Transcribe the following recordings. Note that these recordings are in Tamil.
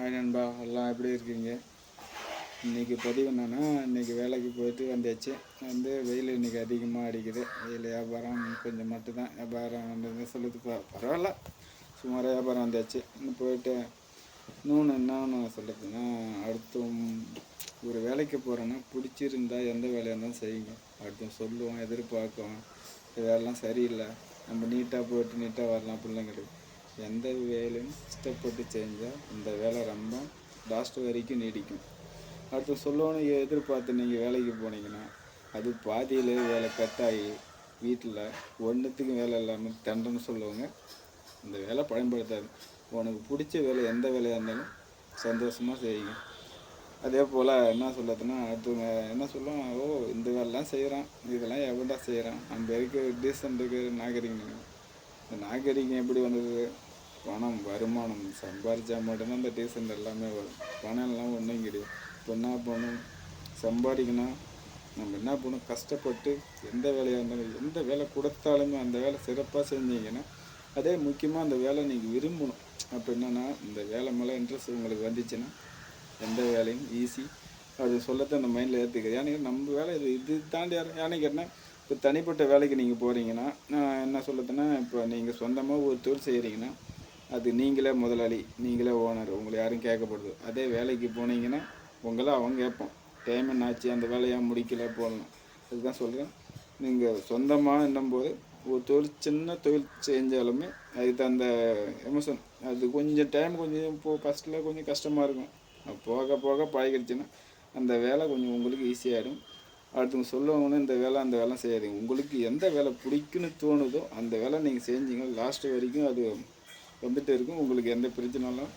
ஹாய் நண்பா. எல்லாம் எப்படி இருக்கீங்க? இன்றைக்கி பதிவு என்னென்னா இன்றைக்கி வேலைக்கு போயிட்டு வந்தாச்சு. வந்து வெயில் இன்றைக்கி அதிகமாக அடிக்குது. வெயில் வியாபாரம் கொஞ்சம் மட்டும்தான். வியாபாரம் வந்து சொல்லுது. பரவாயில்ல. சுமார் வியாபாரம் வந்தாச்சு. இன்னும் போயிட்டு இன்னொன்று என்னன்னு சொல்லுதுன்னா அடுத்தும் ஒரு வேலைக்கு போகிறோன்னா பிடிச்சிருந்தா எந்த வேலையாக இருந்தாலும் செய்யுங்க. அடுத்து சொல்லுவோம் எதிர்பார்க்குவோம். இந்த வேலைலாம் சரியில்லை. நம்ம நீட்டாக போயிட்டு நீட்டாக வரலாம் பிள்ளைங்களுக்கு. எந்த வேலையும் இஷ்டப்பட்டு செஞ்சால் இந்த வேலை ரொம்ப லாஸ்ட் வரைக்கும் நீடிக்கும். அடுத்து சொல்லணும் எதிர்பார்த்து நீங்கள் வேலைக்கு போனீங்கன்னா அது பாதியிலே வேலை கட்டாகி வீட்டில் ஒன்றுத்துக்கும் வேலை இல்லாமல் தண்டன்னு சொல்லுவாங்க. இந்த வேலை பயன்படுத்தாது. உனக்கு பிடிச்ச வேலை எந்த வேலையாக இருந்தாலும் சந்தோஷமாக செய்யுங்க. அதே போல் என்ன சொல்லதுன்னா அடுத்தவங்க என்ன சொல்லுவோம் ஓ இந்த வேலைலாம் செய்கிறான் இதெல்லாம் எவன்டா செய்கிறான் நம்ம இருக்க டீசெண்ட்டுக்கு நாகரிகம். இந்த நாகரிகம் எப்படி வந்தது? பணம் வருமானம் சம்பாரிச்சா மட்டும்தான் இந்த டீசன்ட் எல்லாமே வரும். பணம் எல்லாம் ஒன்றும் கிடையாது. இப்போ என்ன பண்ணணும்? சம்பாதிக்கணும் நம்ம என்ன பண்ணணும்? கஷ்டப்பட்டு எந்த வேலையாக இருந்தாலும் எந்த வேலை கொடுத்தாலுமே அந்த வேலை சிறப்பாக செஞ்சீங்கன்னா அதே முக்கியமாக அந்த வேலை நீங்கள் விரும்பணும். அப்போ என்னென்னா இந்த வேலை மேலே இன்ட்ரெஸ்ட் உங்களுக்கு வந்துச்சுன்னா எந்த வேலையும் ஈஸி அது சொல்லத்தான் அந்த மைண்டில் ஏற்றுக்குது ஏன்னா நம்ம வேலை இது இது தாண்டி யாரும் ஏன்னு கேட்டால் இப்போ தனிப்பட்ட வேலைக்கு நீங்கள் போகிறீங்கன்னா நான் என்ன சொல்லத்துன்னா இப்போ நீங்கள் சொந்தமாக ஒரு தொழில் செய்கிறீங்கன்னா அது நீங்களே முதலாளி நீங்களே ஓனர் உங்களை யாரும் கேட்கப்படுது. அதே வேலைக்கு போனீங்கன்னா உங்களை அவங்க கேட்போம். டைம் என்ன ஆச்சு அந்த வேலையை முடிக்கல போடணும் அதுதான் சொல்கிறேன் நீங்கள் சொந்தமாக என்னும்போது ஒரு தொழில் சின்ன தொழில் செஞ்சாலுமே அதுக்கு அந்த எமோஷன் அது கொஞ்சம் டைம் கொஞ்சம் இப்போ ஃபஸ்ட்டில் கொஞ்சம் கஷ்டமாக இருக்கும். போக போக பழகிடுச்சுன்னா அந்த வேலை கொஞ்சம் உங்களுக்கு ஈஸியாகிடும் அடுத்தவங்க சொல்லுவாங்கன்னு இந்த வேலை அந்த வேலை செய்யாதீங்க. உங்களுக்கு எந்த வேலை பிடிக்குன்னு தோணுதோ அந்த வேலை நீங்கள் செஞ்சீங்க லாஸ்ட் வரைக்கும் அது வந்துட்டு இருக்கும். உங்களுக்கு எந்த பிரச்சனைலாம்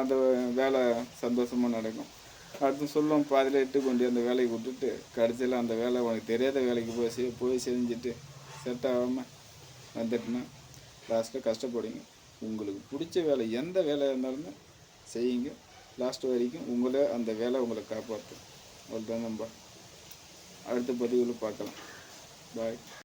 அந்த வேலை சந்தோஷமாக நடக்கும். அடுத்து சொல்லுவோம் பாதியில் இட்டு கொண்டு அந்த வேலையை விட்டுட்டு கடைசியில் அந்த வேலை உனக்கு தெரியாத வேலைக்கு போய் செய் போய் செஞ்சுட்டு செட் ஆகாமல் வந்துட்டுனா லாஸ்ட்டில் கஷ்டப்படுங்க உங்களுக்கு பிடிச்ச வேலை எந்த வேலையாக இருந்தாலுமே செய்யுங்க. லாஸ்ட் வரைக்கும் உங்களே அந்த வேலை உங்களை காப்பாற்றும் அவ்வளோதான் நம்ம அடுத்த பதிவில் பார்க்கலாம். பாய்